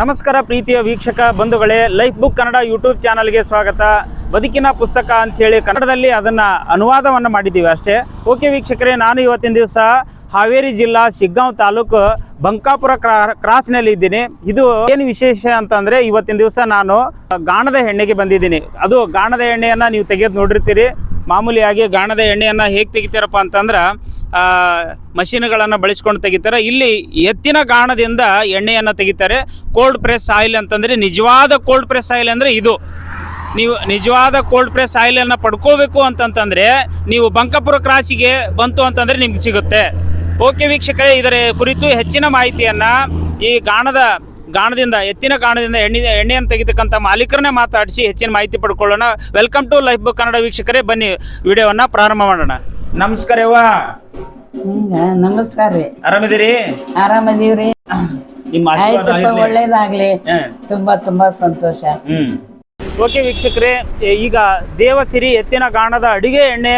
ನಮಸ್ಕಾರ ಪ್ರೀತಿಯ ವೀಕ್ಷಕ ಬಂಧುಗಳೇ, ಲೈಫ್ ಬುಕ್ ಕನ್ನಡ ಯೂಟ್ಯೂಬ್ ಚಾನಲ್ಗೆ ಸ್ವಾಗತ. ಬದುಕಿನ ಪುಸ್ತಕ ಅಂತ ಹೇಳಿ ಕನ್ನಡದಲ್ಲಿ ಅದನ್ನು ಅನುವಾದವನ್ನು ಮಾಡಿದ್ದೀವಿ ಅಷ್ಟೇ. ಓಕೆ ವೀಕ್ಷಕರೇ, ನಾನು ಇವತ್ತಿನ ದಿವಸ ಹಾವೇರಿ ಜಿಲ್ಲಾ ಶಿಗ್ಗಾಂವ್ ತಾಲೂಕು ಬಂಕಾಪುರ ಕ್ರಾ, ಕ್ರಾಸ್ನಲ್ಲಿ ಇದ್ದೀನಿ. ಇದು ಏನು ವಿಶೇಷ ಅಂತಂದರೆ ಇವತ್ತಿನ ದಿವಸ ನಾನು ಗಾಣದ ಎಣ್ಣೆಗೆ ಬಂದಿದ್ದೀನಿ. ಅದು ಗಾಣದ ಎಣ್ಣೆಯನ್ನು ನೀವು ತೆಗೆದು ನೋಡಿರ್ತೀರಿ. ಮಾಮೂಲಿಯಾಗಿ ಗಾಣದ ಎಣ್ಣೆಯನ್ನು ಹೇಗೆ ತೆಗಿತಾರಪ್ಪ ಅಂತಂದ್ರೆ ಮಷೀನ್ಗಳನ್ನು ಬಳಸ್ಕೊಂಡು ತೆಗಿತಾರೆ. ಇಲ್ಲಿ ಎತ್ತಿನ ಗಾಣದಿಂದ ಎಣ್ಣೆಯನ್ನು ತೆಗಿತಾರೆ. ಕೋಲ್ಡ್ ಪ್ರೆಸ್ ಆಯಿಲ್ ಅಂತಂದರೆ ನಿಜವಾದ ಕೋಲ್ಡ್ ಪ್ರೆಸ್ ಆಯಿಲ್ ಅಂದರೆ ಇದು. ನೀವು ನಿಜವಾದ ಕೋಲ್ಡ್ ಪ್ರೆಸ್ ಆಯಿಲನ್ನು ಪಡ್ಕೋಬೇಕು ಅಂತಂತಂದರೆ, ನೀವು ಬಂಕಪುರ ಕ್ರಾಸಿಗೆ ಬಂತು ಅಂತಂದರೆ ನಿಮ್ಗೆ ಸಿಗುತ್ತೆ. ಓಕೆ ವೀಕ್ಷಕರೇ, ಇದರ ಕುರಿತು ಹೆಚ್ಚಿನ ಮಾಹಿತಿಯನ್ನು ಈ ಗಾಣದ ಗಾಣದಿಂದ ಎತ್ತಿನ ಗಾಣದಿಂದ ಎಣ್ಣೆ ಎಣ್ಣೆಯನ್ನು ತೆಗೆದಕ್ಕಂಥ ಮಾಲೀಕರನ್ನೇ ಮಾತಾಡಿಸಿ ಹೆಚ್ಚಿನ ಮಾಹಿತಿ ಪಡ್ಕೊಳ್ಳೋಣ. Welcome to life book Kannada ವೀಕ್ಷಕರೇ ಬನ್ನಿ ವಿಡಿಯೋವನ್ನು ಪ್ರಾರಂಭ ಮಾಡೋಣ. ನಮಸ್ಕಾರ ಯವ್ವ. ನಮಸ್ಕಾರ ರೀ. ಆರಾಮಿದ್ದೀರಿ? ಆರಾಮದೀವ್ರಿ? ನಿಮ್ಮ ಆಶೀರ್ವಾದ ಆಯ್ತಪ್ಪ ಇರ್ಲಿ. ಒಳ್ಳೇದಾಗ್ಲಿ. ಹ್ಮ್. ತುಂಬಾ ತುಂಬಾ ಸಂತೋಷ. ಹ್ಮ್. ಓಕೆ ವೀಕ್ಷಕರೇ ಎ- ಈಗ ದೇವಸಿರಿ ಎತ್ತಿನ ಗಾಣದ ಅಡಿಗೆ ಎಣ್ಣೆ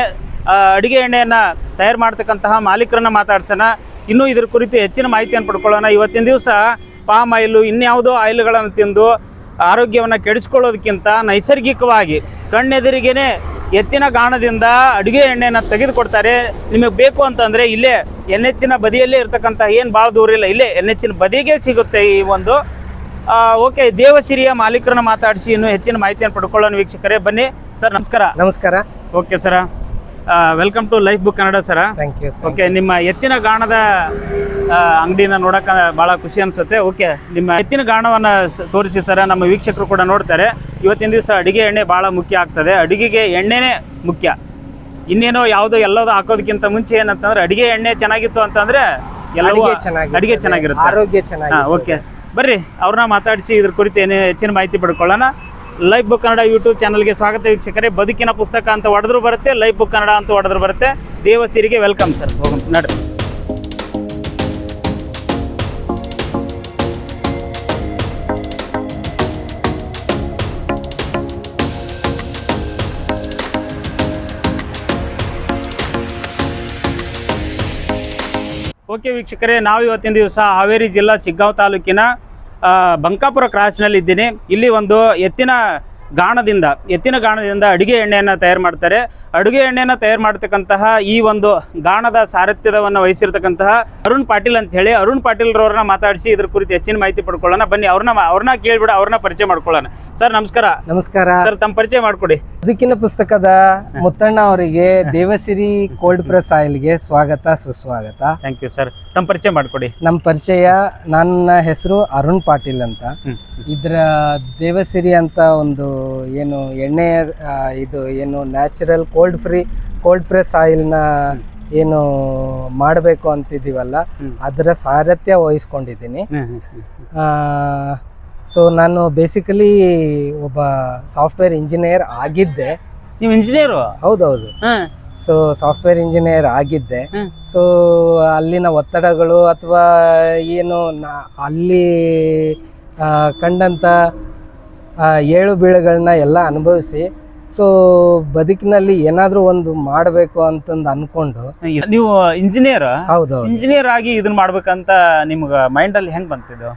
ಆ, ಅಡಿಗೆ ಎಣ್ಣೆಯನ್ನ ತಯಾರು ಮಾಡ್ತಕ್ಕಂತಹ ಮಾಲೀಕರನ್ನ ಮಾತಾಡ್ಸೋಣ. ಇನ್ನು ಇದ್ರ ಕುರಿತು ಹೆಚ್ಚಿನ ಮಾಹಿತಿಯನ್ನು ಪಡ್ಕೊಳ್ಳೋಣ. ಇವತ್ತಿನ ದಿವಸ ಪಾಮ್ ಆಯಿಲು ಇನ್ಯಾವುದೋ ಆಯಿಲ್ಗಳನ್ನು ತಿಂದು ಆರೋಗ್ಯವನ್ನು ಕೆಡಿಸ್ಕೊಳ್ಳೋದಕ್ಕಿಂತ ನೈಸರ್ಗಿಕವಾಗಿ ಕಣ್ಣೆದುರಿಗೇನೆ ಎತ್ತಿನ ಗಾಣದಿಂದ ಅಡುಗೆ ಎಣ್ಣೆಯನ್ನು ತೆಗೆದುಕೊಡ್ತಾರೆ. ನಿಮಗೆ ಬೇಕು ಅಂತಂದರೆ ಇಲ್ಲೇ ಎನ್ ಎಚ್ಚಿನ ಬದಿಯಲ್ಲೇ ಇರ್ತಕ್ಕಂಥ ಏನು ಭಾಳ ದೂರ ಇಲ್ಲ ಇಲ್ಲೇ ಎನ್ ಎಚ್ಚಿನ ಬದಿಗೆ ಸಿಗುತ್ತೆ ಈ ಒಂದು. ಓಕೆ ದೇವಸಿರಿಯ ಮಾಲೀಕರನ್ನು ಮಾತಾಡಿಸಿ ಇನ್ನೂ ಹೆಚ್ಚಿನ ಮಾಹಿತಿಯನ್ನು ಪಡ್ಕೊಳ್ಳೋಣ ವೀಕ್ಷಕರೇ ಬನ್ನಿ. ಸರ್ ನಮಸ್ಕಾರ. ನಮಸ್ಕಾರ. Okay sir. Welcome to life book Kannada sir thank you okay ನಿಮ್ಮ ಎತ್ತಿನ ಗಾಣದ ಅಂಗಡಿನ ನೋಡಕ್ಕೆ ಭಾಳ ಖುಷಿ ಅನಿಸುತ್ತೆ. ಓಕೆ ನಿಮ್ಮ ಎತ್ತಿನ ಗಾಣವನ್ನು ತೋರಿಸಿ ಸರ ನಮ್ಮ ವೀಕ್ಷಕರು ಕೂಡ ನೋಡ್ತಾರೆ. ಇವತ್ತಿನ ದಿವಸ ಅಡಿಗೆ ಎಣ್ಣೆ ಭಾಳ ಮುಖ್ಯ ಆಗ್ತದೆ. ಅಡಿಗೆಗೆ ಎಣ್ಣೆನೇ ಮುಖ್ಯ. ಇನ್ನೇನೋ ಯಾವುದೋ ಎಲ್ಲದೋ ಹಾಕೋದಕ್ಕಿಂತ ಮುಂಚೆ ಏನಂತಂದ್ರೆ ಅಡಿಗೆ ಎಣ್ಣೆ ಚೆನ್ನಾಗಿತ್ತು ಅಂತಂದ್ರೆ ಎಲ್ಲವೂ ಅಡಿಗೆ ಚೆನ್ನಾಗಿರುತ್ತೆ. ಆರೋಗ್ಯ ಚೆನ್ನಾಗಿ ಓಕೆ ಬರ್ರಿ ಅವ್ರನ್ನ ಮಾತಾಡಿಸಿ ಇದ್ರ ಕುರಿತು ಏನೇ ಹೆಚ್ಚಿನ ಮಾಹಿತಿ ಪಡ್ಕೊಳ್ಳೋಣ. ಲೈಫ್ ಬುಕ್ ಕನ್ನಡ ಯೂಟ್ಯೂಬ್ ಚಾನಲ್ಗೆ ಸ್ವಾಗತ ವೀಕ್ಷಕರೇ. ಬದುಕಿನ ಪುಸ್ತಕ ಅಂತ ಹೊಡೆದ್ರು ಬರುತ್ತೆ, ಲೈಫ್ ಬುಕ್ ಕನ್ನಡ ಅಂತ ಹೊಡೆದ್ರು ಬರುತ್ತೆ. ದೇವಸಿರಿಗೆ ವೆಲ್ಕಮ್ ಸರ್. ಹೋಗೋಣ ನಡ್ರಿ ಓಕೆ ವೀಕ್ಷಕರೇ ನಾವು ಇವತ್ತಿನ ದಿವಸ ಹಾವೇರಿ ಜಿಲ್ಲಾ ಸಿಗ್ಗಾಂವ್ ತಾಲೂಕಿನ ಬಂಕಾಪುರ ಕ್ರಾಸ್ನಲ್ಲಿ ಇದ್ದೀನಿ ಇಲ್ಲಿ ಒಂದು ಎತ್ತಿನ ಗಾಣದಿಂದ ಎತ್ತಿನ ಗಾಣದಿಂದ ಅಡುಗೆ ಎಣ್ಣೆಯನ್ನು ತಯಾರು ಮಾಡ್ತಾರೆ. ಅಡುಗೆ ಎಣ್ಣೆಯನ್ನು ತಯಾರು ಮಾಡ್ತಕ್ಕಂತಹ ಈ ಒಂದು ಗಾಣದ ಸಾರಥ್ಯದವನ್ನು ವಹಿಸಿರ್ತಕ್ಕಂತಹ ಅರುಣ್ ಪಾಟೀಲ್ ಅಂತ ಹೇಳಿ ಅರುಣ್ ಪಾಟೀಲ್ ಪಾಟೀಲ್ರವ್ರನ್ನ ಮಾತಾಡಿಸಿ ಇದ್ರ ಕುರಿತು ಹೆಚ್ಚಿನ ಮಾಹಿತಿ ಪಡ್ಕೊಳ್ಳೋಣ. ಬನ್ನಿ ಅವ್ರನ್ನ ಅವ್ರನ್ನ ಕೇಳ್ಬಿಡ ಅವ್ರನ್ನ ಪರಿಚಯ ಮಾಡ್ಕೊಳ್ಳೋಣ. ಸರ್ ನಮಸ್ಕಾರ. ನಮಸ್ಕಾರ. ಸರ್ ತಮ್ಮ ಪರಿಚಯ ಮಾಡ್ಕೊಡಿ. ಬದುಕಿನ ಪುಸ್ತಕದ ಮುತ್ತಣ್ಣ ಅವರಿಗೆ ದೇವಸಿರಿ ಕೋಲ್ಡ್ ಪ್ರೆಸ್ ಆಯಿಲ್ಗೆ ಸ್ವಾಗತ ಸುಸ್ವಾಗತ. ಥ್ಯಾಂಕ್ ಯು ಸರ್ ತಮ್ಮ ಪರಿಚಯ ಮಾಡ್ಕೊಡಿ. ನಮ್ಮ ಪರಿಚಯ ನನ್ನ ಹೆಸರು ಅರುಣ್ ಪಾಟೀಲ್ ಅಂತ. ಇದರ ದೇವಸಿರಿ ಅಂತ ಒಂದು ಏನು ಎಣ್ಣೆ ಇದು ಏನು natural cold free cold press ಆಯಿಲ್ನ ಏನು ಮಾಡಬೇಕು ಅಂತಿದ್ದೀವಲ್ಲ. ಅದರ ಸಾರಥ್ಯ ವಹಿಸ್ಕೊಂಡಿದ್ದೀನಿ. ಸೊ ನಾನು ಬೇಸಿಕಲಿ ಒಬ್ಬ ಸಾಫ್ಟ್ವೇರ್ ಇಂಜಿನಿಯರ್ ಆಗಿದ್ದೆ. ನೀವು ಇಂಜಿನಿಯರು ಹೌದೌದು. ಸೊ ಸಾಫ್ಟ್ವೇರ್ ಇಂಜಿನಿಯರ್ ಆಗಿದ್ದೆ. ಸೊ ಅಲ್ಲಿನ ಒತ್ತಡಗಳು ಅಥವಾ ಏನು ನಾ ಅಲ್ಲಿ ಕಂಡಂಥ ಏಳು ಬೀಳುಗಳನ್ನ ಎಲ್ಲ ಅನುಭವಿಸಿ ಸೊ ಬದುಕಿನಲ್ಲಿ ಏನಾದರೂ ಒಂದು ಮಾಡಬೇಕು ಅಂತಂದು ಅನ್ಕೊಂಡು. ನೀವು ಇಂಜಿನಿಯರ್ ಹೌದು ಇಂಜಿನಿಯರ್ ಆಗಿ ಇದನ್ನ ಮಾಡ್ಬೇಕಂತ ನಿಮ್ಗೆ ಮೈಂಡಲ್ಲಿ ಹೆಂಗ್ ಬಂತಿದ್ದು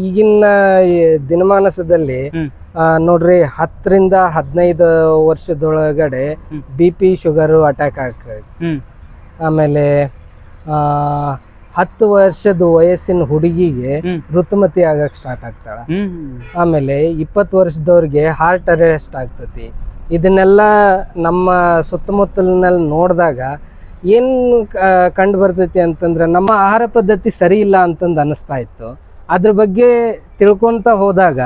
ಈಗಿನ ದಿನಮಾನಸದಲ್ಲಿ ನೋಡ್ರಿ ಹತ್ತರಿಂದ ಹದಿನೈದು ವರ್ಷದೊಳಗಡೆ. ಬಿ ಪಿ ಶುಗರು ಅಟ್ಯಾಕ್ ಆಗ್ತದೆ ಆಮೇಲೆ ಆ, ಹತ್ತು ವರ್ಷದ ವಯಸ್ಸಿನ ಹುಡುಗಿಗೆ ಋತುಮತಿ ಆಗಕ್ ಸ್ಟಾರ್ಟ್ ಆಗ್ತಾಳ. ಆಮೇಲೆ ಇಪ್ಪತ್ತು ವರ್ಷದವ್ರಿಗೆ ಹಾರ್ಟ್ ಅರೆಸ್ಟ್ ಆಗ್ತತಿ. ಇದನ್ನೆಲ್ಲ ನಮ್ಮ ಸುತ್ತಮುತ್ತಲಿನಲ್ಲಿ ನೋಡಿದಾಗ ಏನು ಕಂಡು ಬರ್ತೈತಿ ಅಂತಂದ್ರೆ ನಮ್ಮ ಆಹಾರ ಪದ್ಧತಿ ಸರಿ ಇಲ್ಲ ಅಂತಂದು ಅನಿಸ್ತಾ ಇತ್ತು. ಅದ್ರ ಬಗ್ಗೆ ತಿಳ್ಕೊಂತ ಹೋದಾಗ.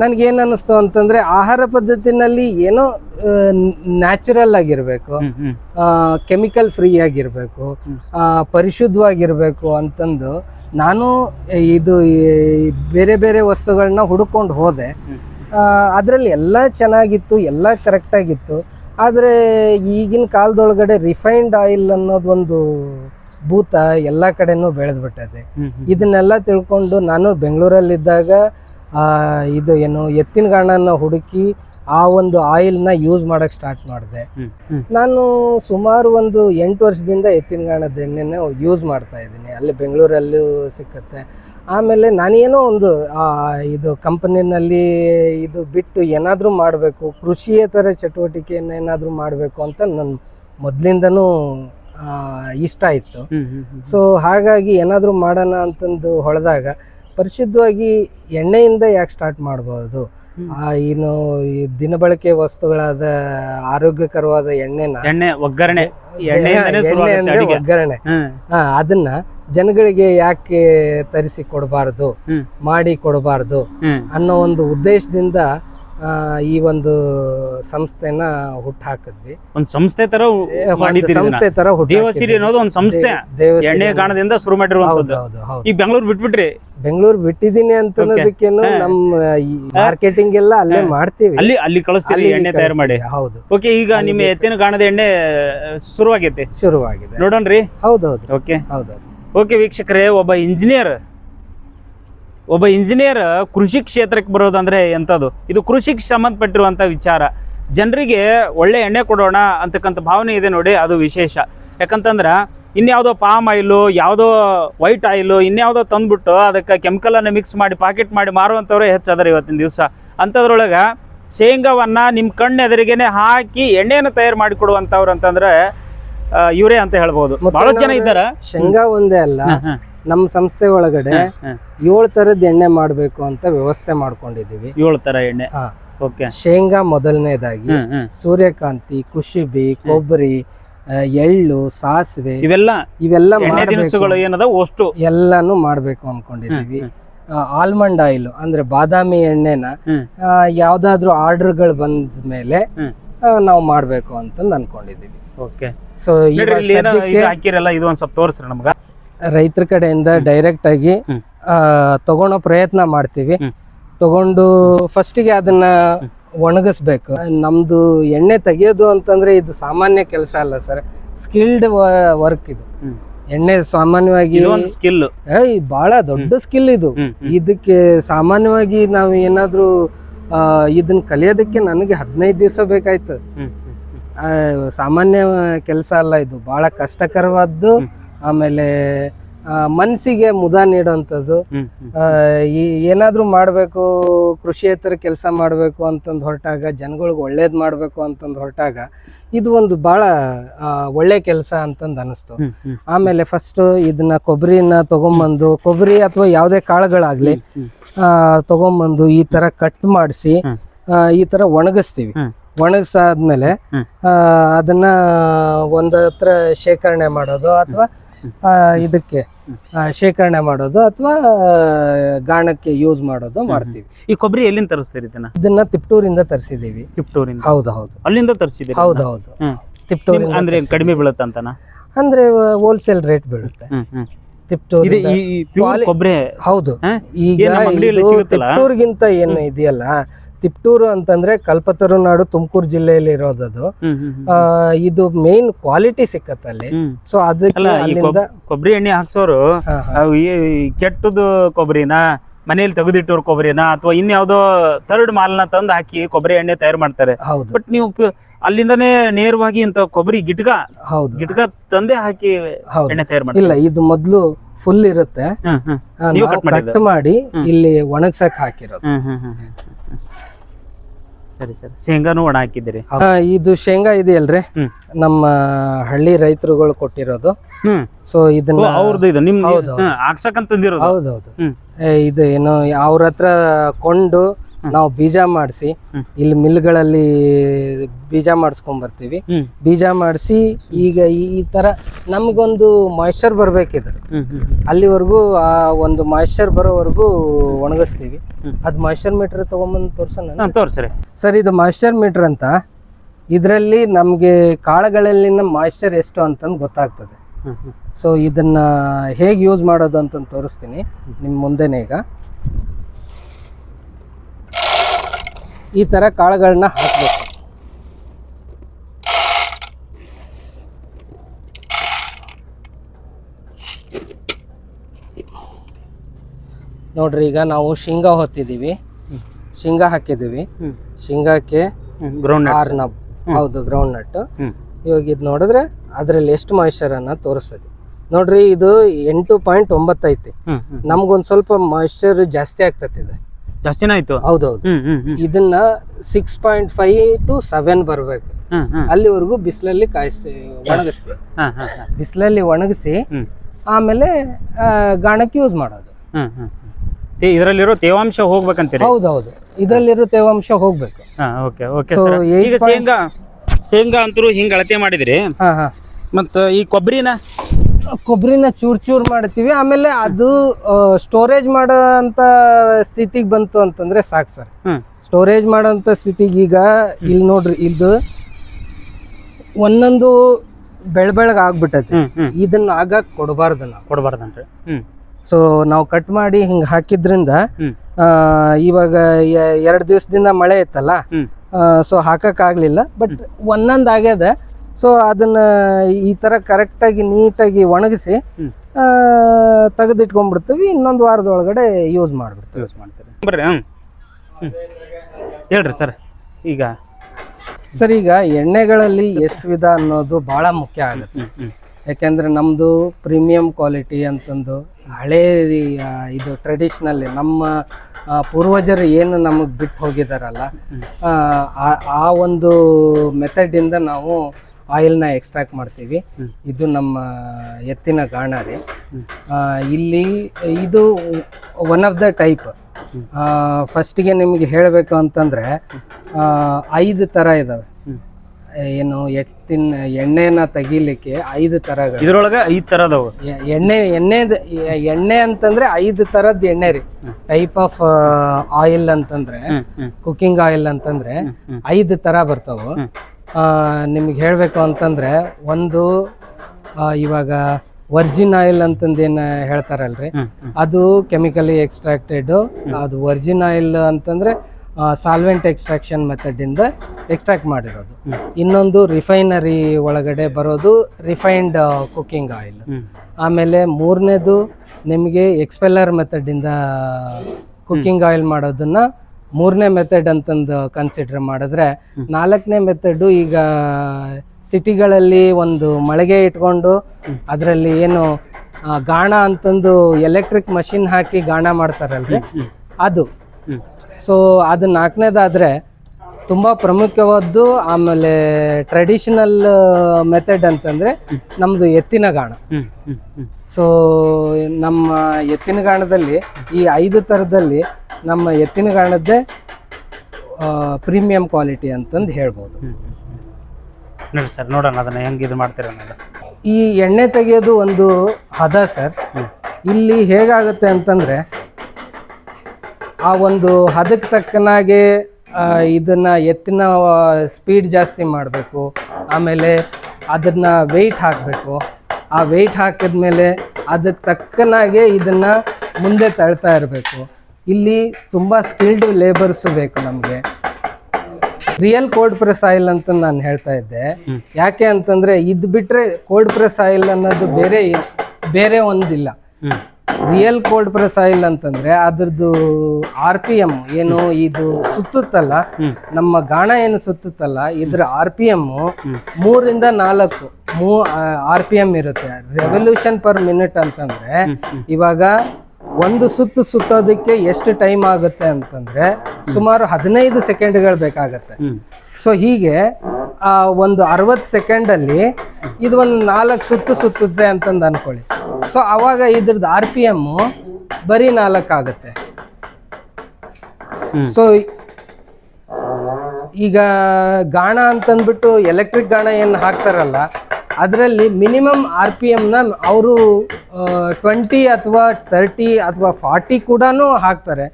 ನನಗೇನು ಅನ್ನಿಸ್ತು ಅಂತಂದ್ರೆ ಆಹಾರ ಪದ್ಧತಿನಲ್ಲಿ ಏನೋ ನ್ಯಾಚುರಲ್ ಆಗಿರಬೇಕು ಕೆಮಿಕಲ್ ಫ್ರೀ ಆಗಿರಬೇಕು ಪರಿಶುದ್ಧವಾಗಿರ್ಬೇಕು ಪರಿಶುದ್ಧವಾಗಿರಬೇಕು ಅಂತಂದು ನಾನು ಇದು ಬೇರೆ ಬೇರೆ ವಸ್ತುಗಳನ್ನ ಹುಡುಕೊಂಡು ಹೋದೆ. ಅದರಲ್ಲಿ ಎಲ್ಲ ಚೆನ್ನಾಗಿತ್ತು ಎಲ್ಲ ಕರೆಕ್ಟಾಗಿತ್ತು ಆದರೆ ಈಗಿನ ಕಾಲದೊಳಗಡೆ ರಿಫೈನ್ಡ್ ಆಯಿಲ್ ಅನ್ನೋದು ಒಂದು ಭೂತ ಎಲ್ಲ ಕಡೆನೂ ಬೆಳೆದ್ಬಿಟ್ಟದೆ. ಇದನ್ನೆಲ್ಲ ತಿಳ್ಕೊಂಡು ನಾನು ಬೆಂಗಳೂರಲ್ಲಿದ್ದಾಗ ಇದು ಏನು ಎತ್ತಿನ ಗಾಣನ ಹುಡುಕಿ ಆ ಒಂದು ಆಯಿಲ್ನ ಯೂಸ್ ಮಾಡೋಕ್ಕೆ ಸ್ಟಾರ್ಟ್ ಮಾಡಿದೆ. ನಾನು ಸುಮಾರು ಒಂದು ಎಂಟು ವರ್ಷದಿಂದ ಎತ್ತಿನ ಗಾಣದ ಎಣ್ಣೆನ ಯೂಸ್ ಮಾಡ್ತಾ ಇದ್ದೀನಿ. ಅಲ್ಲಿ ಬೆಂಗಳೂರಲ್ಲೂ ಸಿಕ್ಕತ್ತೆ. ಆಮೇಲೆ ನಾನೇನೋ ಒಂದು ಇದು ಕಂಪನಿನಲ್ಲಿ ಇದು ಬಿಟ್ಟು ಏನಾದರೂ ಮಾಡಬೇಕು ಕೃಷಿಯೇತರ ಚಟುವಟಿಕೆಯನ್ನು ಏನಾದರೂ ಮಾಡಬೇಕು ಅಂತ ನನ್ನ ಮೊದಲಿಂದನೂ ಇಷ್ಟ ಇತ್ತು. ಸೊ ಹಾಗಾಗಿ ಏನಾದರೂ ಮಾಡೋಣ ಅಂತಂದು ಹೊಳೆದಾಗ ಪರಿಶುದ್ಧವಾಗಿ ಎಣ್ಣೆಯಿಂದ ಯಾಕೆ ಸ್ಟಾರ್ಟ್ ಮಾಡಬಹುದು ಆ ಏನು ಈ ದಿನಬಳಕೆ ವಸ್ತುಗಳಾದ ಆರೋಗ್ಯಕರವಾದ ಎಣ್ಣೆನ ಎಣ್ಣೆ ಒಗ್ಗರಣೆ. ಎಣ್ಣೆ ಅಂದ್ರೆ. ಒಗ್ಗರಣೆ. ಹಾ ಅದನ್ನ ಜನಗಳಿಗೆ ಯಾಕೆ ತರಿಸಿ ಕೊಡಬಾರದು? ಮಾಡಿ ಕೊಡಬಾರದು? ಅನ್ನೋ ಒಂದು ಉದ್ದೇಶದಿಂದ ಈ ಒಂದು ಸಂಸ್ಥೆನ ಹುಟ್ಟಾಕಿದ್ವಿ ಒಂದು ಸಂಸ್ಥೆ ತರ. ಸಂಸ್ಥೆ ತರ ದೇವಸಿರಿ ಅನ್ನೋದು ಒಂದು ಸಂಸ್ಥೆ. ಎಣ್ಣೆ ಗಾಣದಿಂದ ಶುರು ಹೌದು ಮಾಡಿರುವಂತದ್ದು ಹೌದು ಹೌದು. ಈ ಬೆಂಗಳೂರು ಬಿಟ್ಬಿಟ್ರಿ. ಬೆಂಗಳೂರು ಬಿಟ್ಟಿದ್ದೀನಿ ಅಂತ ಅನ್ನೋದಕ್ಕೇನು. ನಮ್ಮ ಮಾರ್ಕೆಟಿಂಗ್ ಎಲ್ಲ ಅಲ್ಲೇ ಮಾಡ್ತೀವಿ. ಅಲ್ಲಿ ಅಲ್ಲಿ ಕಳಿಸ್ತೀವಿ ಎಣ್ಣೆ ತಯಾರು ಮಾಡಿ. ಹೌದು. ಓಕೆ ಈಗ ನಿಮ್ಮ ಎತ್ತಿನ ಗಾಣದ ಎಣ್ಣೆ ಶುರುವಾಗೈತೆ. ಶುರುವಾಗಿದೆ. ನೋಡೋಣ್ರಿ. ಹೌದೌದು. ಓಕೆ. ಹೌದೌದು. ಓಕೆ ವೀಕ್ಷಕರೇ ಒಬ್ಬ ಇಂಜಿನಿಯರ್ ಒಬ್ಬ ಇಂಜಿನಿಯರ್ ಕೃಷಿ ಕ್ಷೇತ್ರಕ್ಕೆ ಬರೋದಂದ್ರೆ ಎಂಥದ್ದು ಇದು ಕೃಷಿಗೆ ಸಂಬಂಧಪಟ್ಟಿರುವಂಥ ವಿಚಾರ. ಜನರಿಗೆ ಒಳ್ಳೆ ಎಣ್ಣೆ ಕೊಡೋಣ ಅಂತಕ್ಕಂಥ ಭಾವನೆ ಇದೆ ನೋಡಿ ಅದು ವಿಶೇಷ. ಯಾಕಂತಂದ್ರೆ ಇನ್ಯಾವುದೋ ಪಾಮ್ ಆಯಿಲು ಯಾವುದೋ ವೈಟ್ ಆಯಿಲು ಇನ್ಯಾವುದೋ ತಂದುಬಿಟ್ಟು ಅದಕ್ಕೆ ಕೆಮಿಕಲನ್ನು ಮಿಕ್ಸ್ ಮಾಡಿ ಪಾಕೆಟ್ ಮಾಡಿ ಮಾರುವಂಥವ್ರೆ ಹೆಚ್ಚದಾರೆ ಇವತ್ತಿನ ದಿವಸ. ಅಂಥದ್ರೊಳಗೆ ಶೇಂಗಾವನ್ನು ನಿಮ್ಮ ಕಣ್ಣು ಎದುರಿಗೇನೆ ಹಾಕಿ ಎಣ್ಣೆಯನ್ನು ತಯಾರು ಮಾಡಿ ಅಂತಂದರೆ ಇವರೇ ಅಂತ ಹೇಳ್ಬೋದು. ಬಹಳ ಭಾಳ ಜನ ಇದ್ದಾರೆ. ಶೇಂಗಾ ಒಂದೇ ಅಲ್ಲ. ನಮ್ಮ ಸಂಸ್ಥೆ ಒಳಗಡೆ ಏಳು ತರದ ಎಣ್ಣೆ ಮಾಡಬೇಕು ಅಂತ ವ್ಯವಸ್ಥೆ ಮಾಡ್ಕೊಂಡಿದೀವಿ ಏಳು ತರ ಎಣ್ಣೆ? ಹಾ. ಓಕೆ. ಶೇಂಗಾ ಮೊದಲನೇದಾಗಿ ಸೂರ್ಯಕಾಂತಿ ಕುಶುಬಿ ಕೊಬ್ಬರಿ ಎಳ್ಳು ಸಾಸಿವೆ ಇವೆಲ್ಲ ಇವೆಲ್ಲ ದಿನಸುಗಳು ಏನದ? ಅಷ್ಟು ಎಲ್ಲಾನು ಮಾಡ್ಬೇಕು ಅನ್ಕೊಂಡಿದೀವಿ ಆಲ್ಮಂಡ್ ಆಯಿಲ್ ಅಂದ್ರೆ ಬಾದಾಮಿ ಎಣ್ಣೆನ ಯಾವ್ದಾದ್ರು ಆರ್ಡರ್ಗಳು ಆರ್ಡರ್ಗಳು ಬಂದ ಮೇಲೆ ನಾವು ಮಾಡ್ಬೇಕು ಅಂತಂದು ಅನ್ಕೊಂಡಿದೀವಿ ಓಕೆ. ಸೊ ಹಾಕಿರಲ್ಲ ಇದು ಒಂದ್ ಸ್ವಲ್ಪ ತೋರಿಸ್ರಿ ನಮ್ಗ. ರೈತರ ಕಡೆಯಿಂದ ಡೈರೆಕ್ಟ್ ಆಗಿ ತಗೊಳೋ ಪ್ರಯತ್ನ ಮಾಡ್ತೀವಿ. ತಗೊಂಡು ಫಸ್ಟಿಗೆ ಅದನ್ನ ಒಣಗಿಸ್ಬೇಕು. ನಮ್ದು ಎಣ್ಣೆ ತೆಗಿಯೋದು ಅಂತಂದ್ರೆ ಇದು ಸಾಮಾನ್ಯ ಕೆಲಸ ಅಲ್ಲ ಸರ್. ಸ್ಕಿಲ್ಡ್ ವರ್ಕ್ ಇದು. ಎಣ್ಣೆ ಸಾಮಾನ್ಯವಾಗಿ ಸ್ಕಿಲ್ ಬಹಳ ದೊಡ್ಡ ಸ್ಕಿಲ್ ಇದು. ಇದಕ್ಕೆ ಸಾಮಾನ್ಯವಾಗಿ ನಾವು ಏನಾದ್ರೂ ಇದನ್ನ ಕಲಿಯೋದಕ್ಕೆ ನನಗೆ ಹದಿನೈದು ದಿವಸ ಬೇಕಾಯ್ತು. ಸಾಮಾನ್ಯ ಕೆಲಸ ಅಲ್ಲ ಇದು. ಬಹಳ ಕಷ್ಟಕರವಾದ್ದು. ಆಮೇಲೆ ಮನಸ್ಸಿಗೆ ಮನ್ಸಿಗೆ ಮುದ ನೀಡುವಂಥದ್ದು ಈ ಏನಾದರೂ ಮಾಡಬೇಕು ಕೃಷಿಯೇತರ ಕೆಲಸ ಮಾಡಬೇಕು ಅಂತಂದು ಹೊರಟಾಗ ಜನಗಳಿಗೆ ಒಳ್ಳೇದು ಮಾಡಬೇಕು ಅಂತಂದು ಹೊರಟಾಗ ಇದು ಒಂದು ಭಾಳ ಒಳ್ಳೆ ಕೆಲಸ ಅಂತಂದು ಅನಿಸ್ತು. ಆಮೇಲೆ ಫಸ್ಟ್ ಇದನ್ನ ಕೊಬ್ಬರಿನ ತಗೊಂಬಂದು ಕೊಬ್ಬರಿ ಅಥವಾ ಯಾವುದೇ ಕಾಳುಗಳಾಗ್ಲಿ ತೊಗೊಂಬಂದು ಈ ತರ ಕಟ್ ಮಾಡಿಸಿ ಈ ತರ ಒಣಗಿಸ್ತೀವಿ. ಒಣಗಿಸಾದ್ಮೇಲೆ ಅದನ್ನ ಒಂದ್ ಹತ್ರ ಶೇಖರಣೆ ಮಾಡೋದು ಅಥವಾ ಇದಕ್ಕೆ ಶೇಖರಣೆ ಮಾಡೋದು ಅಥವಾ ಗಾಣಕ್ಕೆ ಯೂಸ್ ಮಾಡೋದು ಮಾಡ್ತೀವಿ. ಈ ಕೊಬ್ಬರಿ ಎಲ್ಲಿಂದ ತರಿಸ್ತೀರಿ ಇದನ್ನ? ಇದನ್ನ ತಿಪ್ಟೂರಿಂದ ತರಿಸಿದೀವಿ ತಿಪ್ಟೂರಿಂದ? ಹೌದು ಹೌದು ಅಲ್ಲಿಂದ ತರಿಸಿದ್ದೀರಿ ಹೌದು ಹೌದು. ತಿಪ್ಟೂರಿಂದ ಅಂದ್ರೆ ಕಡಿಮೆ ಕಡಿಮೆ ಬೀಳುತ್ತಂತನ ಅಂದ್ರೆ ಹೋಲ್ಸೇಲ್ ರೇಟ್ ಬೀಳುತ್ತೆ. ಕೊಬ್ಬರಿ? ಹೌದು. ಈಗ? ತಿಪ್ಟೂರ್ಗಿಂತ ಏನು ಇದೆಯಲ್ಲ ತಿಪ್ಟೂರು ಅಂತಂದ್ರೆ ಕಲ್ಪತರು ನಾಡು ತುಮಕೂರು ಜಿಲ್ಲೆಯಲ್ಲಿ ಇರೋದದು. ಇದು ಮೇನ್ ಕ್ವಾಲಿಟಿ ಸಿಕ್ಕತ್ತಲ್ಲಿ ಸೊ ಅದಕ್ಕೆ ಅಲ್ಲಿಂದ ಕೊಬ್ಬರಿ ಎಣ್ಣೆ ಹಾಕ್ಸೋರು ಕೆಟ್ಟದು ಕೊಬ್ಬರಿನ ಮನೆಯಲ್ಲಿ ತೆಗೆದಿಟ್ಟೋರ್ ಕೊಬ್ಬರಿನ ಅಥವಾ ಇನ್ಯಾವುದೋ ಥರ್ಡ್ ಮಾಲ್ನ ತಂದು ಹಾಕಿ ಕೊಬ್ಬರಿ ಎಣ್ಣೆ ತಯಾರು ಮಾಡ್ತಾರೆ. ಹೌದು. ಬಟ್ ನೀವು ಅಲ್ಲಿಂದನೇ ನೇರವಾಗಿ ಇಂತ ಕೊಬ್ಬರಿ ಗಿಟ್ಕ ಹೌದು. ಗಿಟ್ಕ ತಂದೆ ಹಾಕಿ ಎಣ್ಣೆ ತಯಾರು ಮಾಡ್ತಾರೆ. ಇಲ್ಲ ಇದು ಮೊದ್ಲು ಫುಲ್ ಇರುತ್ತೆ? ಕಟ್ ಮಾಡಿ ಇಲ್ಲಿ ಒಣಗ್ಸಕ್ ಹಾಕಿರೋದು ಹ್ಮ್ ಹ್ಮ್ ಹ್ಮ್ ಹ್ಮ್ ಹ್ಮ್. ಸರಿ ಸರಿ. ಶೇಂಗಾನು ಒಣ ಹಾಕಿದ್ರಿ ಇದು ಶೇಂಗಾ ಇದೆಯಲ್ರಿ? ಹ್ಮ್. ನಮ್ಮ ಹಳ್ಳಿ ರೈತರುಗಳು ಕೊಟ್ಟಿರೋದು. ಹ್ಮ್. ಸೊ ಇದನ್ನ ಅವ್ರದ್ದು ಇದು ನಿಮ್ ಹೌದು, ಹೌದು. ಹಾಕ್ಸಕಂತಂದಿರೋದು ಹೌದೌದು ಹ್ಮ್. ಏ, ಇದು ಏನು ಅವ್ರ ಹತ್ರ ಕೊಂಡು ನಾವು ಬೀಜ ಮಾಡಿಸಿ. ಇಲ್ಲಿ ಮಿಲ್ಗಳಲ್ಲಿ ಬೀಜ ಮಾಡಿಸ್ಕೊಂಡ್ ಬರ್ತೀವಿ. ಬೀಜ ಮಾಡಿಸಿ ಈಗ ಈ ತರ ನಮಗೊಂದು ಮಾಯ್ಶ್ಚರ್ ಬರ್ಬೇಕಿದೆ. ಅಲ್ಲಿವರೆಗೂ ಆ ಒಂದು ಮಾಯ್ಶ್ಚರ್ ಬರೋವರೆಗೂ ಒಣಗಿಸ್ತೀವಿ. ಅದ್ ಮಾಯ್ಶ್ಚರ್ ಮೀಟರ್ ತಗೊಂಬಂದು ತೋರ್ಸೋಣ ತೋರ್ಸ್ರಿ. ಸರ್ ಇದು ಮಾಯ್ಶ್ಚರ್ ಮೀಟರ್ ಅಂತ. ಇದರಲ್ಲಿ ನಮಗೆ ಕಾಳುಗಳಲ್ಲಿನ ಮಾಯ್ಶ್ಚರ್ ಎಷ್ಟು ಅಂತಂದು ಗೊತ್ತಾಗ್ತದೆ. ಸೊ ಇದನ್ನ ಹೇಗೆ ಯೂಸ್ ಮಾಡೋದು ಅಂತ ತೋರಿಸ್ತೀನಿ. ನಿಮ್ಮ ಮುಂದೆನೇ ಈಗ. ಈ ಥರ ಕಾಳುಗಳನ್ನ ಹಾಕಬೇಕು. ನೋಡ್ರಿ ಈಗ ನಾವು ಶೇಂಗಾ ಹೊತ್ತಿದ್ದೀವಿ. ಶೇಂಗಾ ಹಾಕಿದ್ದೀವಿ. ಶೇಂಗಾಕ್ಕೆ ಗ್ರೌಂಡ್ ಆರ್ ನಬ್ ಹೌದು ಗ್ರೌಂಡ್ ನಟ್ ಇವಾಗ ಇದು ನೋಡಿದ್ರೆ ಅದರಲ್ಲಿ ಎಷ್ಟು ಮಾಯಿಶ್ಚರ್ ಅನ್ನ ತೋರಿಸ್ತದೆ. ನೋಡ್ರಿ ಇದು ಎಂಟು ಪಾಯಿಂಟ್ ಒಂಬತ್ತು ಐತಿ ಹ್ಮ್ ಹ್ಮ್. ನಮ್ಗೊಂದ್ ಸ್ವಲ್ಪ ಮಾಯಿಶ್ಚರ್ ಜಾಸ್ತಿ ಆಗ್ತದೆ ಇದು ಜಾಸ್ತಿನ ಆಯ್ತು? ಹೌದೌದು. ಹ್ಮ್ ಹ್ಮ್ ಹ್ಮ್. ಇದನ್ನ six point five to seven ಬರಬೇಕು. ಹ್ಮ್ ಹ್ಮ್. ಅಲ್ಲಿವರೆಗೂ ಬಿಸಿಲಲ್ಲಿ ಕಾಯಿಸಿ ಒಣಗಿಸಿ ಹಾ ಹಾ ಹಾ. ಬಿಸಿಲಲ್ಲಿ ಒಣಗಿಸಿ ಹ್ಮ್. ಆಮೇಲೆ ಆ, ಗಾಣಕ್ಕೆ ಯೂಸ್ ಮಾಡೋದು. ಹ್ಮ್ ಹ್ಮ್ ಹ್ಮ್. ಇದರಲ್ಲಿರೋ ತೇವಾಂಶ ಹೋಗ್ಬೇಕಂತೀರಿ? ಹೌದೌದು. ಇದರಲ್ಲಿರೋ ತೇವಾಂಶ ಹೋಗ್ಬೇಕು. ಹಾ okay okay So, sir. eight ಈಗ ಶೇಂಗಾ ಶೇಂಗಾ ಅಂತರೂ ಹಿಂಗ್ ಅಳತೆ ಮಾಡಿದ್ರಿ. ಹಾ ಹಾ. ಮತ್ತ ಈ ಕೊಬ್ಬರಿನ ಕೊಬ್ಬರಿನ ಚೂರ್ ಚೂರ್ ಮಾಡ್ತೀವಿ. ಆಮೇಲೆ ಅದು ಸ್ಟೋರೇಜ್ ಮಾಡೋ ಅಂತ ಸ್ಥಿತಿಗೆ ಬಂತು ಅಂತಂದ್ರೆ ಸಾಕು ಸರ್. ಸ್ಟೋರೇಜ್ ಮಾಡೋಂಥ ಸ್ಥಿತಿಗೆ ಈಗ ಇಲ್ಲಿ ನೋಡ್ರಿ ಇದು ಒಂದೊಂದು ಬೆಳ ಬೆಳಗ್ ಆಗ್ಬಿಟ್ಟೈತಿ. ಇದನ್ನ ಆಗಕ್ ಕೊಡಬಾರ್ದು ನಾವು. ಸೊ ನಾವು ಕಟ್ ಮಾಡಿ ಹಿಂಗ ಹಾಕಿದ್ರಿಂದ ಇವಾಗ ಎರಡು ದಿವಸದಿಂದ ಮಳೆ ಇತ್ತಲ್ಲ ಸೊ ಸೊ ಹಾಕಕ್ಕಾಗಲಿಲ್ಲ ಬಟ್ ಒಂದೊಂದು ಆಗ್ಯದ. ಸೊ ಅದನ್ನ ಈ ಥರ ಕರೆಕ್ಟಾಗಿ ನೀಟಾಗಿ ಒಣಗಿಸಿ ತೆಗೆದಿಟ್ಕೊಂಡ್ಬಿಡ್ತೀವಿ. ಇನ್ನೊಂದು ವಾರದೊಳಗಡೆ ಯೂಸ್ ಮಾಡ್ಬಿಡ್ತೀವಿ. ಯೂಸ್ ಮಾಡ್ತೀವಿ ಬರ್ರಿ ಹೇಳ್ರಿ ಸರ್ ಈಗ. ಸರ್ ಈಗ ಎಣ್ಣೆಗಳಲ್ಲಿ ಎಷ್ಟು ವಿಧ ಅನ್ನೋದು ಭಾಳ ಮುಖ್ಯ ಆಗುತ್ತೆ. ಯಾಕೆಂದ್ರೆ ನಮ್ಮದು ಪ್ರೀಮಿಯಂ ಕ್ವಾಲಿಟಿ ಅಂತಂದು ಹಳೇ ಇದು ಟ್ರೆಡಿಷ್ನಲ್ ನಮ್ಮ ಪೂರ್ವಜರು ಏನು ನಮಗೆ ಬಿಟ್ಟು ಹೋಗಿದಾರಲ್ಲ ಆ ಒಂದು ಮೆಥಡಿಂದ ನಾವು ಆಯಿಲ್ನ ಎಕ್ಸ್ಟ್ರಾಕ್ಟ್ ಮಾಡ್ತೀವಿ. ಇದು ನಮ್ಮ ಎತ್ತಿನ ಗಾಣ ರೀ. ಇಲ್ಲಿ ಇದು ಒನ್ ಆಫ್ ದ ಟೈಪ್ ಫಸ್ಟಿಗೆ ನಿಮಗೆ ಹೇಳಬೇಕು ಅಂತಂದರೆ ಐದು ಥರ ಇದ್ದಾವೆ ಏನು ಎತ್ತಿನ ಎಣ್ಣೆನ ತೆಗಿಲಿಕ್ಕೆ ಐದು ಥರ ಇದ್ರೊಳಗೆ ಐದು ತರ ಅದಾವು ಎಣ್ಣೆ ಎಣ್ಣೆ ಎಣ್ಣೆ ಅಂತಂದ್ರೆ ಐದು ಥರದ್ದು ಎಣ್ಣೆ ರೀ. ಟೈಪ್ ಆಫ್ ಆಯಿಲ್ ಅಂತಂದ್ರೆ ಕುಕಿಂಗ್ ಆಯಿಲ್ ಅಂತಂದ್ರೆ ಐದು ಥರ ಬರ್ತಾವು. ನಿಮ್ಗೆ ಹೇಳಬೇಕು ಅಂತಂದ್ರೆ ಒಂದು ಇವಾಗ ವರ್ಜಿನ್ ಆಯಿಲ್ ಅಂತಂದೇನು ಹೇಳ್ತಾರಲ್ರಿ? ಅದು ಕೆಮಿಕಲಿ ಎಕ್ಸ್ಟ್ರಾಕ್ಟೆಡ್ ಅದು ವರ್ಜಿನ್ ಆಯಿಲ್ ಅಂತಂದ್ರೆ ಸಾಲ್ವೆಂಟ್ ಎಕ್ಸ್ಟ್ರಾಕ್ಷನ್ ಮೆಥಡಿಂದ ಎಕ್ಸ್ಟ್ರಾಕ್ಟ್ ಮಾಡಿರೋದು. ಇನ್ನೊಂದು ರಿಫೈನರಿ ಒಳಗಡೆ ಬರೋದು ರಿಫೈನ್ಡ್ ಕುಕ್ಕಿಂಗ್ ಆಯಿಲ್ ಆಮೇಲೆ ಮೂರನೇದು ನಿಮಗೆ ಎಕ್ಸ್ಪೆಲ್ಲರ್ ಮೆಥಡಿಂದ ಕುಕ್ಕಿಂಗ್ ಆಯಿಲ್ ಮಾಡೋದನ್ನ ಮೂರನೇ ಮೆಥಡ್ ಅಂತಂದು ಕನ್ಸಿಡರ್ ಮಾಡಿದ್ರೆ ನಾಲ್ಕನೇ ಮೆಥಡು ಈಗ ಸಿಟಿಗಳಲ್ಲಿ ಒಂದು ಮಳಿಗೆ ಇಟ್ಕೊಂಡು ಅದರಲ್ಲಿ ಏನು ಗಾಣ ಅಂತಂದು ಎಲೆಕ್ಟ್ರಿಕ್ ಮಷಿನ್ ಹಾಕಿ ಗಾಣ ಮಾಡ್ತಾರಲ್ರಿ? ಅದು. ಸೊ ಅದು ನಾಲ್ಕನೇದಾದರೆ ತುಂಬ ಪ್ರಮುಖವಾದ್ದು ಆಮೇಲೆ ಟ್ರೆಡಿಷನಲ್ ಮೆಥಡ್ ಅಂತಂದರೆ ನಮ್ಮದು ಎತ್ತಿನ ಗಾಣ. ಸೊ ನಮ್ಮ ಎತ್ತಿನ ಗಾಣದಲ್ಲಿ ಈ ಐದು ಥರದಲ್ಲಿ ನಮ್ಮ ಎತ್ತಿನ ಕಾಣದ್ದೇ ಪ್ರೀಮಿಯಂ ಕ್ವಾಲಿಟಿ ಅಂತಂದು ಹೇಳ್ಬೋದು. ನೋಡಿ ಸರ್ ನೋಡೋಣ ಅದನ್ನು ಹೆಂಗೆ ಇದು ಮಾಡ್ತೀರ ಈ ಎಣ್ಣೆ ತೆಗೆಯೋದು ಒಂದು ಹದ ಸರ್. ಇಲ್ಲಿ ಹೇಗಾಗುತ್ತೆ ಅಂತಂದರೆ ಆ ಒಂದು ಹದಕ್ಕೆ ತಕ್ಕನಾಗೆ ಇದನ್ನು ಇದನ್ನ ಎತ್ತಿನ ಸ್ಪೀಡ್ ಜಾಸ್ತಿ ಮಾಡಬೇಕು. ಆಮೇಲೆ ಅದನ್ನು ವೆಯ್ಟ್ ಹಾಕಬೇಕು. ಆ ವೆಯ್ಟ್ ಹಾಕಿದ್ಮೇಲೆ ಅದಕ್ಕೆ ತಕ್ಕನಾಗೆ ಇದನ್ನು ಮುಂದೆ ತಳ್ತಾ ಇರಬೇಕು. ಇಲ್ಲಿ ತುಂಬ ಸ್ಕಿಲ್ಡ್ ಲೇಬರ್ಸ್ ಬೇಕು ನಮಗೆ. ರಿಯಲ್ ಕೋಲ್ಡ್ ಪ್ರೆಸ್ ಆಯಿಲ್ ಅಂತ ನಾನು ಹೇಳ್ತಾ ಇದ್ದೆ. ಯಾಕೆ ಅಂತಂದ್ರೆ ಇದು ಬಿಟ್ರೆ ಕೋಲ್ಡ್ ಪ್ರೆಸ್ ಆಯಿಲ್ ಅನ್ನೋದು ಬೇರೆ ಬೇರೆ ಒಂದಿಲ್ಲ. ರಿಯಲ್ ಕೋಲ್ಡ್ ಪ್ರೆಸ್ ಆಯಿಲ್ ಅಂತಂದ್ರೆ ಅದ್ರದ್ದು ಆರ್ ಪಿ ಎಂ ಏನು ಇದು ಸುತ್ತುತ್ತಲ್ಲ ನಮ್ಮ ಗಾಣ ಏನು ಸುತ್ತುತ್ತಲ್ಲ ಇದ್ರ ಆರ್ ಪಿ ಎಂ ಮೂರಿಂದ ನಾಲ್ಕು ಮೂ ಆರ್ ಪಿ ಎಂ ಇರುತ್ತೆ. ರೆವಲ್ಯೂಷನ್ ಪರ್ ಮಿನಿಟ್ ಅಂತಂದ್ರೆ ಇವಾಗ ಒಂದು ಸುತ್ತು ಸುತ್ತೋದಕ್ಕೆ ಎಷ್ಟು ಟೈಮ್ ಆಗುತ್ತೆ ಅಂತಂದ್ರೆ ಸುಮಾರು ಹದಿನೈದು ಸೆಕೆಂಡ್ಗಳು ಬೇಕಾಗತ್ತೆ. ಸೊ ಹೀಗೆ ಆ ಒಂದು ಅರವತ್ತು ಸೆಕೆಂಡಲ್ಲಿ ಇದು ಒಂದು ನಾಲ್ಕು ಸುತ್ತು ಸುತ್ತುತ್ತೆ ಅಂತಂದು ಅನ್ಕೊಳ್ಳಿ. ಸೊ ಅವಾಗ ಇದ್ರದ್ದು ಆರ್ ಪಿ ಎಮ್ಮು ಬರೀ ನಾಲ್ಕು ಆಗುತ್ತೆ. ಸೊ ಈಗ ಗಾಣ ಅಂತಂದ್ಬಿಟ್ಟು ಎಲೆಕ್ಟ್ರಿಕ್ ಗಾಣ ಏನು ಹಾಕ್ತಾರಲ್ಲ ಅದರಲ್ಲಿ ಮಿನಿಮಮ್ ಆರ್ ಪಿ ಎಮ್ನ ಅವರು ಟ್ವೆಂಟಿ ಅಥವಾ ತರ್ಟಿ ಅಥವಾ ಫಾರ್ಟಿ ಕೂಡ ಹಾಕ್ತಾರೆ.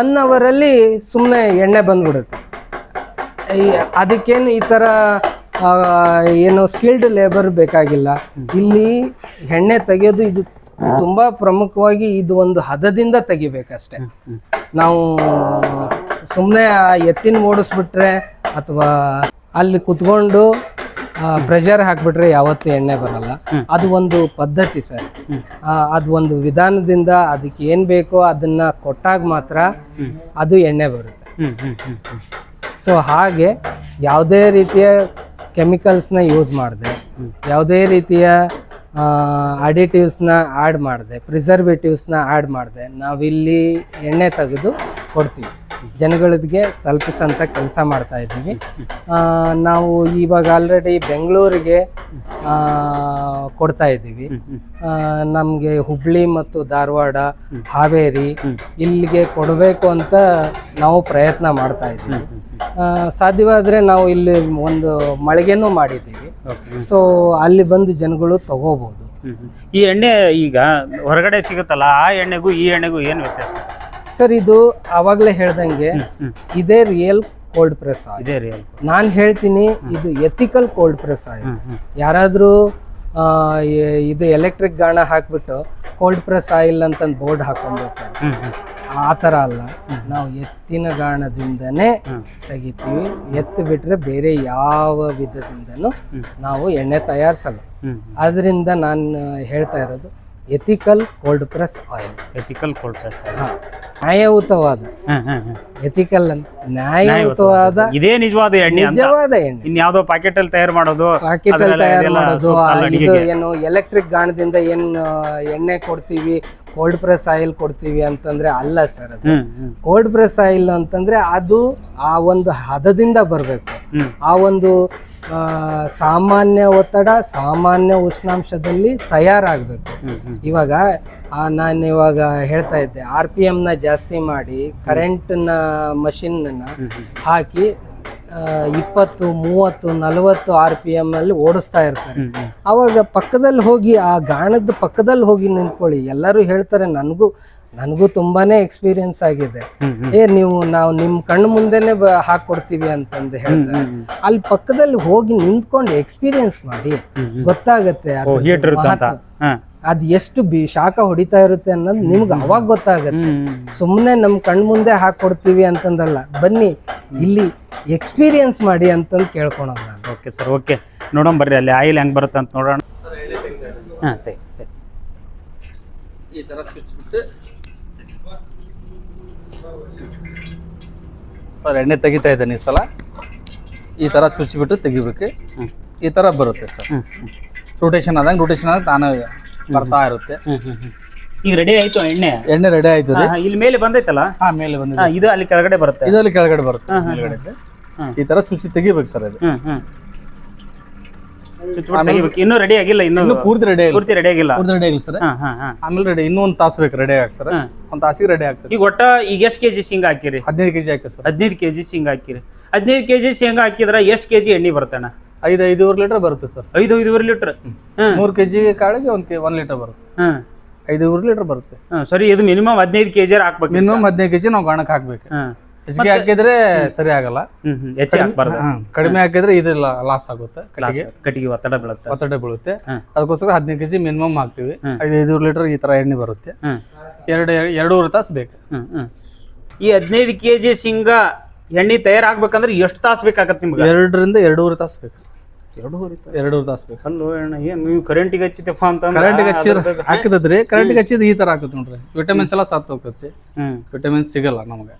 ಒನ್ ಅವರಲ್ಲಿ ಸುಮ್ಮನೆ ಎಣ್ಣೆ ಬಂದ್ಬಿಡುತ್ತೆ. ಅದಕ್ಕೇನು ಈ ಥರ ಏನು ಸ್ಕಿಲ್ಡ್ ಲೇಬರ್ ಬೇಕಾಗಿಲ್ಲ. ಇಲ್ಲಿ ಎಣ್ಣೆ ತೆಗೆಯೋದು ಇದು ತುಂಬ ಪ್ರಮುಖವಾಗಿ ಇದು ಒಂದು ಹದದಿಂದ ತೆಗಿಬೇಕಷ್ಟೆ. ನಾವು ಸುಮ್ಮನೆ ಎತ್ತಿನ ಓಡಿಸ್ಬಿಟ್ರೆ ಅಥವಾ ಅಲ್ಲಿ ಕುತ್ಕೊಂಡು ಪ್ರೆಷರ್ ಹಾಕ್ಬಿಟ್ರೆ ಯಾವತ್ತೂ ಎಣ್ಣೆ ಬರಲ್ಲ. ಅದು ಒಂದು ಪದ್ಧತಿ ಸರ್. ಅದು ಒಂದು ವಿಧಾನದಿಂದ ಅದಕ್ಕೆ ಏನು ಬೇಕೋ ಅದನ್ನ ಕೊಟ್ಟಾಗ ಮಾತ್ರ ಅದು ಎಣ್ಣೆ ಬರುತ್ತೆ. ಸೊ ಹಾಗೆ ಯಾವುದೇ ರೀತಿಯ ಕೆಮಿಕಲ್ಸ್ನ ಯೂಸ್ ಮಾಡಿದೆ. ಯಾವುದೇ ರೀತಿಯ ಅಡಿಟಿವ್ಸ್ನ ಆ್ಯಡ್ ಮಾಡಿದೆ. ಪ್ರಿಸರ್ವೇಟಿವ್ಸ್ನ ಆ್ಯಡ್ ಮಾಡಿದೆ. ನಾವಿಲ್ಲಿ ಎಣ್ಣೆ ತೆಗೆದು ಕೊಡ್ತೀವಿ. ಜನಗಳಿಗೆ ತಲುಪಿಸೋಂಥ ಕೆಲಸ ಮಾಡ್ತಾ ಇದ್ದೀವಿ. ಆ, ನಾವು ಇವಾಗ ಆಲ್ರೆಡಿ ಬೆಂಗಳೂರಿಗೆ ಕೊಡ್ತಾ ಇದ್ದೀವಿ. ನಮಗೆ ಹುಬ್ಳಿ ಮತ್ತು ಧಾರವಾಡ ಹಾವೇರಿ ಇಲ್ಲಿಗೆ ಕೊಡಬೇಕು ಅಂತ ನಾವು ಪ್ರಯತ್ನ ಮಾಡ್ತಾ ಇದ್ದೀವಿ. ಸಾಧ್ಯವಾದರೆ ನಾವು ಇಲ್ಲಿ ಒಂದು ಮಳಿಗೆನೂ ಮಾಡಿದ್ದೀವಿ. ಸೊ ಅಲ್ಲಿ ಬಂದು ಜನಗಳು ತಗೋಬೋದು. ಈ ಎಣ್ಣೆ ಈಗ ಹೊರಗಡೆ ಸಿಗುತ್ತಲ್ಲ ಆ ಎಣ್ಣೆಗೂ ಈ ಎಣ್ಣೆಗೂ ಏನು ವ್ಯತ್ಯಾಸ? ಸರ್ ಇದು ಆವಾಗಲೇ ಹೇಳ್ದಂಗೆ ಇದೇ ರಿಯಲ್ ಕೋಲ್ಡ್ ಪ್ರೆಸ್ ಇದೇ ರಿಯಲ್ ನಾನು ಹೇಳ್ತೀನಿ ಇದು ಎಥಿಕಲ್ ಕೋಲ್ಡ್ ಪ್ರೆಸ್ ಆಯಿಲ್ ಯಾರಾದರೂ ಇದು ಎಲೆಕ್ಟ್ರಿಕ್ ಗಾಣ ಹಾಕ್ಬಿಟ್ಟು ಕೋಲ್ಡ್ ಪ್ರೆಸ್ ಆಯಿಲ್ ಅಂತ ಬೋರ್ಡ್ ಹಾಕೊಂಡ್ಬಿಡ್ತಾರೆ ಆ ಥರ ಅಲ್ಲ. ನಾವು ಎತ್ತಿನ ಗಾಣದಿಂದನೇ ತೆಗಿತೀವಿ. ಎತ್ತು ಬಿಟ್ರೆ ಬೇರೆ ಯಾವ ವಿಧದಿಂದನೂ ನಾವು ಎಣ್ಣೆ ತಯಾರಿಸಲ್ಲ. ಅದರಿಂದ ನಾನು ಹೇಳ್ತಾ ಇರೋದು ethical cold press oil ethical cold press ನ್ಯಾಯಯುತವಾದ. Ethical ಅಂತ ನ್ಯಾಯಯುತವಾದ ಇದೇ ನಿಜವಾದ ಎಣ್ಣೆ ನಿಜವಾದ ಎಣ್ಣೆ. ಇನ್ಯಾವುದೋ ಪ್ಯಾಕೆಟ್ ಅಲ್ಲಿ ತಯಾರು ಮಾಡೋದು ಪ್ಯಾಕೆಟ್ ಅಲ್ಲಿ ತಯಾರು ಮಾಡೋದು ಇದು ಏನು ಎಲೆಕ್ಟ್ರಿಕ್ ಗಾಣದಿಂದ ಏನು ಎಣ್ಣೆ ಕೊಡ್ತೀವಿ ಕೋಲ್ಡ್ ಪ್ರೆಸ್ ಆಯಿಲ್ ಕೊಡ್ತೀವಿ ಅಂತಂದ್ರೆ ಅಲ್ಲ ಸರ್ ಅದು. ಕೋಲ್ಡ್ ಪ್ರೆಸ್ ಆಯಿಲ್ ಅಂತಂದ್ರೆ ಅದು ಆ ಒಂದು ಹದದಿಂದ ಬರಬೇಕು. ಆ ಒಂದು ಸಾಮಾನ್ಯ ಒತ್ತಡ ಸಾಮಾನ್ಯ ಉಷ್ಣಾಂಶದಲ್ಲಿ ತಯಾರಾಗಬೇಕು. ಇವಾಗ ನಾನು ಇವಾಗ ಹೇಳ್ತಾ ಇದ್ದೆ ಆರ್ ಪಿ ಎಮ್ನ ಜಾಸ್ತಿ ಮಾಡಿ ಕರೆಂಟ್ನ ಮಷಿನ್ನ ಹಾಕಿ ಇಪ್ಪತ್ತು ಮೂವತ್ತು ನಲವತ್ತು ಆರ್ ಪಿ ಎಂ ಅಲ್ಲಿ ಓಡಿಸ್ತಾ ಇರ್ತಾರೆ. ಅವಾಗ ಪಕ್ಕದಲ್ಲಿ ಹೋಗಿ ಆ ಗಾಣದ ಪಕ್ಕದಲ್ಲಿ ಹೋಗಿ ನಿಂತ್ಕೊಳ್ಳಿ. ಎಲ್ಲರೂ ಹೇಳ್ತಾರೆ ನನಗೂ ನನಗೂ ತುಂಬಾನೇ ಎಕ್ಸ್ಪೀರಿಯನ್ಸ್ ಆಗಿದೆ. ಏ ನೀವು ನಾವು ನಿಮ್ ಕಣ್ಣು ಮುಂದೆನೆ ಬ ಹಾಕೊಡ್ತೀವಿ ಅಂತಂದು ಹೇಳ್ತಾರೆ. ಅಲ್ಲಿ ಪಕ್ಕದಲ್ಲಿ ಹೋಗಿ ನಿಂತ್ಕೊಂಡು ಎಕ್ಸ್ಪೀರಿಯನ್ಸ್ ಮಾಡಿ. ಗೊತ್ತಾಗತ್ತೆ ಅದ್ ಎಷ್ಟು ಬಿ ಶಾಖ ಹೊಡಿತಾ ಇರುತ್ತೆ ಅನ್ನೋದು ನಿಮ್ಗೆ ಅವಾಗ ಗೊತ್ತಾಗತ್ತೆ. ಸುಮ್ಮನೆ ನಮ್ಮ ಕಣ್ ಮುಂದೆ ಹಾಕೊಡ್ತೀವಿ ಅಂತಂದ್ರಲ್ಲ ಬನ್ನಿ ಇಲ್ಲಿ ಎಕ್ಸ್ಪೀರಿಯನ್ಸ್ ಮಾಡಿ ಅಂತಂದು ಕೇಳ್ಕೊಳೋದು ನಾನು. Okay sir okay. ನೋಡೋಣ ಬರ್ರಿ ಅಲ್ಲಿ ಆಯಿಲ್ ಹೆಂಗ್ ಬರುತ್ತೆ ಅಂತ ನೋಡೋಣ. ಹಾಂ. ಈ ಥರ ಚುಚ್ಚಿಬಿಟ್ಟು ಸರ್ ಎಣ್ಣೆ ತೆಗಿತಾ ಇದ್ದೇನೆ ಈ ಸಲ. ಈ ಥರ ಚುಚ್ಚಿಬಿಟ್ಟು ತೆಗಿಬೇಕು. ಈ ಥರ ಬರುತ್ತೆ ಸರ್. ರೊಟೇಷನ್ ಆದಂಗೆ ರೊಟೇಷನ್ ಆದಾಗ ತಾನೇ ಬರ್ತಾ ಇರುತ್ತೆ. ಈಗ ರೆಡಿ ಆಯ್ತು ಎಣ್ಣೆ? ಎಣ್ಣೆ ರೆಡಿ ಆಯ್ತು ಇಲ್ಲಿ ಮೇಲೆ ಬಂದೈತಲ್ಲ? ಹಾ ಮೇಲೆ ಬಂದಿದೆ ಇದು ಅಲ್ಲಿ ಕೆಳಗಡೆ ಬರುತ್ತೆ? ಇದು ಅಲ್ಲಿ ಕೆಳಗಡೆ ಬರುತ್ತೆ. ಈ ಥರ ಚುಚ್ಚಿ ತೆಗಿಬೇಕು ಸರ್ ಇದು. ತೆಗಿಬೇಕು. ಇನ್ನೂ ರೆಡಿ ಆಗಿಲ್ಲ ಇನ್ನೂ ಪೂರ್ತಿ ರೆಡಿ ಆಗಿಲ್ಲ ಪೂರ್ತಿ ರೆಡಿ ಆಗಿಲ್ಲ. ಪೂರ್ತಿ ರೆಡಿ ಆಗಿಲ್ಲ ಸರ್ ಹಾ ಹಾ ಹಾ. ಆಮೇಲೆ ರೆಡಿ ಇನ್ನೂ ಒಂದು ತಾಸು ಬೇಕು ರೆಡಿ ಆಗಿ ಸರ್ ಒಂದು ತಾಸಿಗೆ ರೆಡಿ ಆಗ್ತದೆ. ಈಗ ಒಟ್ಟ ಈಗ ಎಷ್ಟು ಕೆಜಿ ಶೇಂಗಾ ಹಾಕಿರಿ? ಹದಿನೈದು ಕೆಜಿ ಹಾಕಿ ಸರ್ ಹದಿನೈದು ಕೆಜಿ ಶೇಂಗಾ ಹಾಕಿರಿ. ಹದಿನೈದು ಕೆಜಿ ಶೇಂಗಾ ಹಾಕಿದ್ರೆ ಎಷ್ಟು ಕೆಜಿ ಎಣ್ಣೆ ಬರ್ತಣ್ಣ ಐದು ಐದೂವರೆ ಲೀಟರ್ ಬರುತ್ತೆ ಸರ್ ಐದು ಐದೂವರೆ ಲೀಟರ್ ಮೂರು ಕೆಜಿ ಕಾಳಿಗೆ ಒಂದು ಒನ್ ಲೀಟರ್ ಬರುತ್ತೆ. ಹ್ಮ್ ಐದೂವರೆ ಲೀಟರ್ ಬರುತ್ತೆ. ಸರಿ ಇದು ಮಿನಿಮಮ್ ಹದಿನೈದು ಕೆಜಿ ಹಾಕ್ಬೇಕು. ಮಿನಿಮಮ್ ಹದಿನೈದು ಕೆಜಿ ನಾವು ಗಾಣಕ್ಕೆ ಹಾಕ್ಬೇಕು. ಹೆಚ್ಚಿಗೆ ಹಾಕಿದ್ರೆ ಸರಿ ಆಗಲ್ಲ. ಹೆಚ್ಚಿಗೆ ಹಾಕ್ಬಾರ್ದು. ಕಡಿಮೆ ಹಾಕಿದ್ರೆ ಇದು ಲಾಸ್ ಆಗುತ್ತೆ ಕಟ್ಟಿಗೆ. ಕಟ್ಟಿಗೆ ಒತ್ತಡ ಬೀಳುತ್ತೆ. ಒತ್ತಡ ಬೀಳುತ್ತೆ. ಅದಕ್ಕೋಸ್ಕರ ಹದಿನೈದು ಕೆಜಿ ಮಿನಿಮಮ್ ಹಾಕ್ತಿವಿ. ಐದು ಐದೂರು ಲೀಟರ್ ಈ ತರ ಎಣ್ಣೆ ಬರುತ್ತೆ. ಎರಡು ಎರಡೂವರೆ ತಾಸು ಬೇಕು. ಈ ಹದಿನೈದು ಕೆಜಿ ಶೇಂಗಾ ಎಣ್ಣೆ ತಯಾರಾಗ್ಬೇಕಂದ್ರೆ ಎಷ್ಟು ತಾಸು ಬೇಕಾಗತ್ತೆ ನಿಮ್ಗೆ? ಎರಡರಿಂದ ಎರಡೂವರೆ ತಾಸು ಬೇಕು. ಎರಡೂವರೆ ಎರಡೂವರೆ ತಾಸು ಬೇಕು. ಅಲ್ಲೋ ಏನು ನೀವು ಕರೆಂಟಿಗೆ ಹಚ್ಚಿತಪ್ಪ ಅಂತ ಕರೆಂಟಿಗೆ ಹಚ್ಚಿದ್ರೆ ಹಾಕಿದ್ರಿ ಕರೆಂಟಿಗೆ ಹಚ್ಚಿದ್ರೆ ಈ ತರ ಹಾಕುತ್ತೆ ನೋಡ್ರಿ. ವಿಟಮಿನ್ಸ್ ಎಲ್ಲ ಸತ್ತು ಹೋಗುತ್ತೆ ವಿಟಮಿನ್ಸ್ ಸಿಗಲ್ಲ ನಮಗೆ.